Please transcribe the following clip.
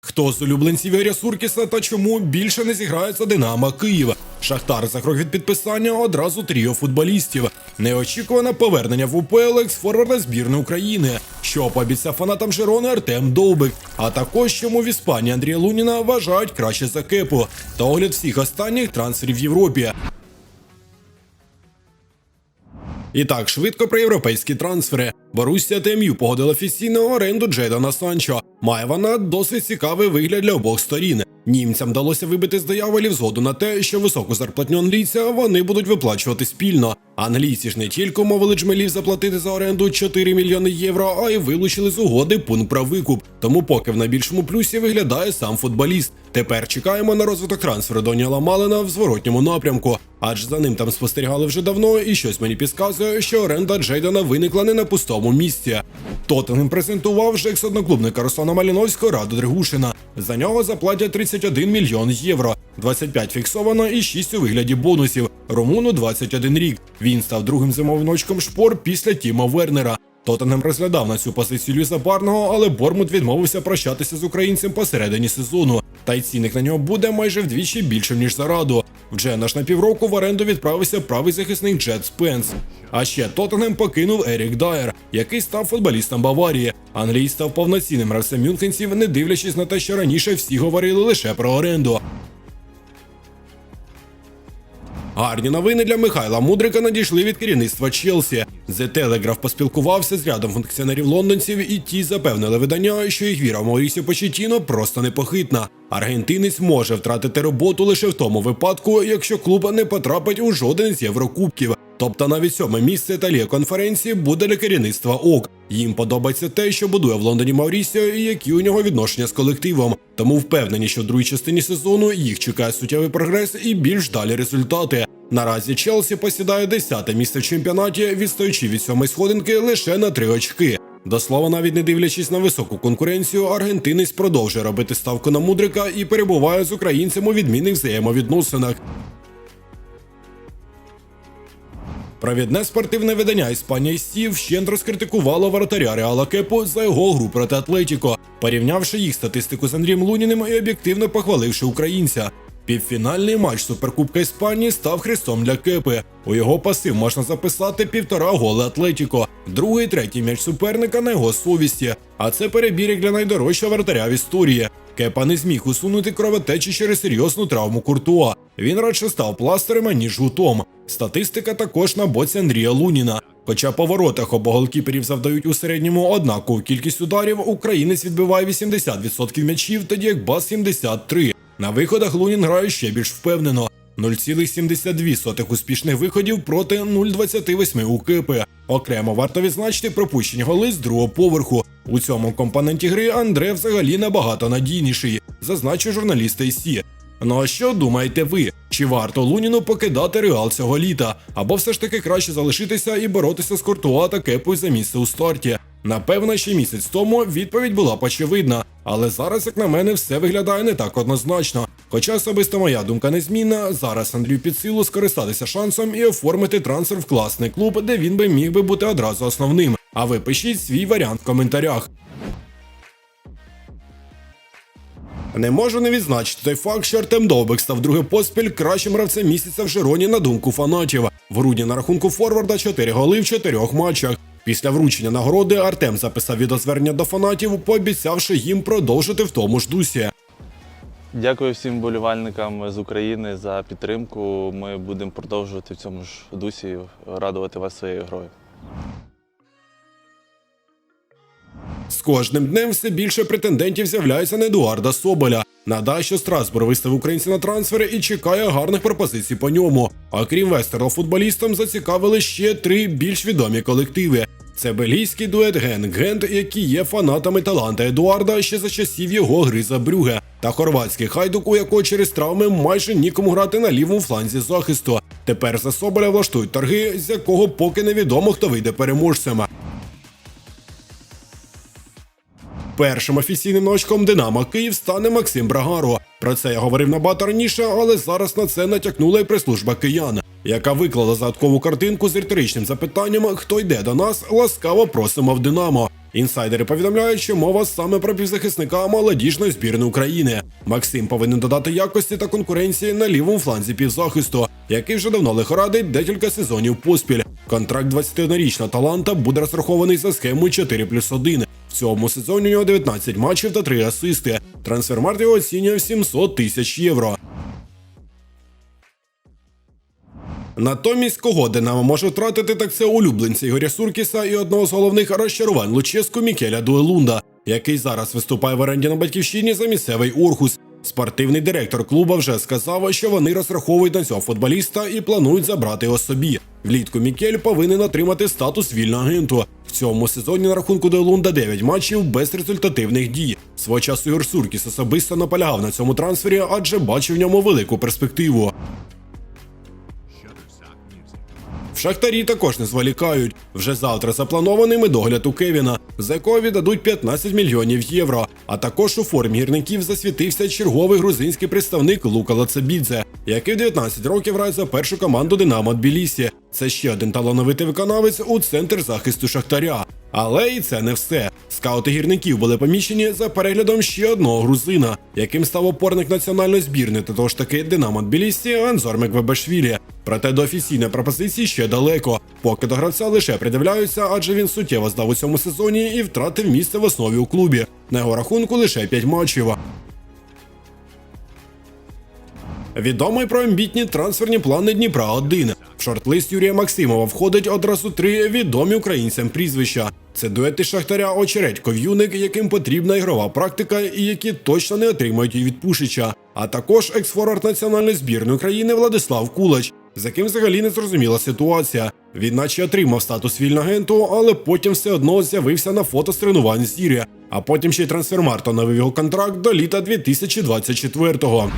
Хто з улюбленців Ігоря Суркіса та чому більше не зіграє за Динамо Київ? Шахтар за крок від підписання одразу тріо футболістів. Неочікуване повернення в УПЛ екс-форварда збірної України, що пообіцяв фанатам Жирони Артем Довбик. А також чому в Іспанії Андрія Луніна вважають краще за кепу та огляд всіх останніх трансферів в Європі. І так, швидко про європейські трансфери. Боруссія ТМЮ погодила офіційну оренду Джейдана Санчо. Має вона досить цікавий вигляд для обох сторін. Німцям вдалося вибити з дияволів згоду на те, що високу зарплатню англійця вони будуть виплачувати спільно. Англійці ж не тільки умовили джмелів заплатити за оренду 4 мільйони євро, а й вилучили з угоди пункт про викуп. Тому поки в найбільшому плюсі виглядає сам футболіст. Тепер чекаємо на розвиток трансферу Доніала Малена в зворотньому напрямку, адже за ним там спостерігали вже давно, і щось мені підказує, що оренда Джейдана виникла не на пустому місці. Тоттенгем презентував вже екс-одноклубника Руслана Маліновського Раду Дригушина. За нього заплатять 31 мільйон євро, 25 фіксовано і 6 у вигляді бонусів. Румуну 21 рік. Він став другим зимовночком шпор після Тіма Вернера. Тоттенгем розглядав на цю позицію Люїса Барного, але Бормут відмовився прощатися з українцем посередині сезону. Та й цінник на нього буде майже вдвічі більшим, ніж за раду. Вже наш на півроку в оренду відправився правий захисник Джет Спенс. А ще Тоттенем покинув Ерік Дайер, який став футболістом Баварії. Англій став повноцінним гравцем мюнхенців, не дивлячись на те, що раніше всі говорили лише про оренду. Гарні новини для Михайла Мудрика надійшли від керівництва Челсі. The Telegraph поспілкувався з рядом функціонерів лондонців, і ті запевнили видання, що їх віра в Маурісі Почетіно просто непохитна. Аргентинець може втратити роботу лише в тому випадку, якщо клуб не потрапить у жоден з Єврокубків. Тобто навіть сьоме місце та конференції буде для керівництва ок. Їм подобається те, що будує в Лондоні Маурісіо і які у нього відношення з колективом. Тому впевнені, що в другій частині сезону їх чекає суттєвий прогрес і більш далі результати. Наразі Челсі посідає 10 місце в чемпіонаті, відстаючи від сьомої сходинки лише на три очки. До слова, навіть не дивлячись на високу конкуренцію, аргентинець продовжує робити ставку на мудрика і перебуває з українцем у відмінних взаємовідносинах. Провідне спортивне видання Іспанія Сів вщент розкритикувало воротаря Реала Кепу за його гру проти Атлетіко, порівнявши їх статистику з Андрієм Луніним і об'єктивно похваливши українця. Півфінальний матч Суперкубка Іспанії став хрестом для Кепи. У його пасив можна записати півтора голи Атлетіко, другий, третій м'яч суперника на його совісті. А це перебіг для найдорожчого вратаря в історії. Кепа не зміг усунути кровотечі через серйозну травму Куртуа. Він радше став пластирем, аніж гутом. Статистика також на боці Андрія Луніна. Хоча по воротах оба голкіперів завдають у середньому однакову кількість ударів, українець відбиває 80% м'ячів, тоді як Бас 73%. На виходах Лунін грає ще більш впевнено. 0,72 успішних виходів проти 0,28 у Кипи. Окремо варто відзначити пропущені голи з другого поверху. У цьому компоненті гри Андре взагалі набагато надійніший, зазначив журналіст ІСІ. Ну а що думаєте ви? Чи варто Луніну покидати реал цього літа? Або все ж таки краще залишитися і боротися з Куртуа та Кепою за місце у старті? Напевно, ще місяць тому відповідь була очевидна, але зараз, як на мене, все виглядає не так однозначно. Хоча особисто моя думка незмінна, зараз Андрію під силу скористатися шансом і оформити трансфер в класний клуб, де він би міг би бути одразу основним. А ви пишіть свій варіант в коментарях. Не можу не відзначити той факт, що Артем Довбик став другим поспіль кращим гравцем місяця в Жироні на думку фанатів. В грудні на рахунку Форварда 4 голи в 4 матчах. Після вручення нагороди Артем записав відозвернення до фанатів, пообіцявши їм продовжити в тому ж дусі. Дякую всім болівальникам з України за підтримку. Ми будемо продовжувати в цьому ж дусі радувати вас своєю грою. З кожним днем все більше претендентів з'являється на Едуарда Соболя. Нагадаю, що Страсбур виставив українця на трансфери і чекає гарних пропозицій по ньому. А крім Вестерла, футболістам зацікавили ще три більш відомі колективи. Це бельгійський дует Ген Гент, які є фанатами таланта Едуарда ще за часів його гри за Брюге, та хорватський хайдук, у якого через травми майже нікому грати на лівому фланзі захисту. Тепер за Соболя влаштують торги, з якого поки невідомо хто вийде переможцем. Першим офіційним новачком Динамо Київ стане Максим Брагаро. Про це я говорив набагато раніше, але зараз на це натякнула і прес-служба киян, яка виклала загадкову картинку з риторичним запитанням: хто йде до нас, ласкаво просимо в Динамо. Інсайдери повідомляють, що мова саме про півзахисника молодіжної збірної України. Максим повинен додати якості та конкуренції на лівому фланзі півзахисту, який вже давно лихорадить декілька сезонів поспіль. Контракт 21-річного таланта буде розрахований за схемою 4 плюс 1. В цьому сезоні у нього 19 матчів та 3 асисти. Трансфермарт його оцінює в 700 тисяч євро. Натомість, кого Динамо може втратити, так це улюбленці Ігоря Суркіса і одного з головних розчарувань Луческу Мікеля Дуелунда, який зараз виступає в оренді на батьківщині за місцевий Орхус. Спортивний директор клуба вже сказав, що вони розраховують на цього футболіста і планують забрати його собі. Влітку Мікель повинен отримати статус вільного агенту. В цьому сезоні на рахунку Делунда 9 матчів без результативних дій. Свого часу Юрсуркіс особисто наполягав на цьому трансфері, адже бачив в ньому велику перспективу. Шахтарі також не зволікають. Вже завтра запланований медогляд у Кевіна, за якого віддадуть 15 мільйонів євро. А також у формі гірників засвітився черговий грузинський представник Лука Лацебідзе, який в 19 років грає за першу команду Динамо Тбілісі. Це ще один талановитий виконавець у центр захисту Шахтаря. Але і це не все. Скаути гірників були помічені за переглядом ще одного грузина, яким став опорник національної збірної та того ж таки Динамо Тбілісі Анзор Меквебешвілі. Проте до офіційної пропозиції ще далеко. Поки до гравця лише придивляються, адже він суттєво здав у цьому сезоні і втратив місце в основі у клубі. На його рахунку лише 5 матчів. Відомий про амбітні трансферні плани Дніпра 1 В шорт-лист Юрія Максимова входить одразу три відомі українцям прізвища. Це дуети Шахтаря Очередько Юник, яким потрібна ігрова практика, і які точно не отримають від Пушича. А також екс-форвард національної збірної України Владислав Кулач, з яким взагалі не зрозуміла ситуація. Він наче отримав статус вільного агенту, але потім все одно з'явився на фото з тренувань з Сірія. А потім ще й трансфермарт оновив його контракт до літа 2024-го.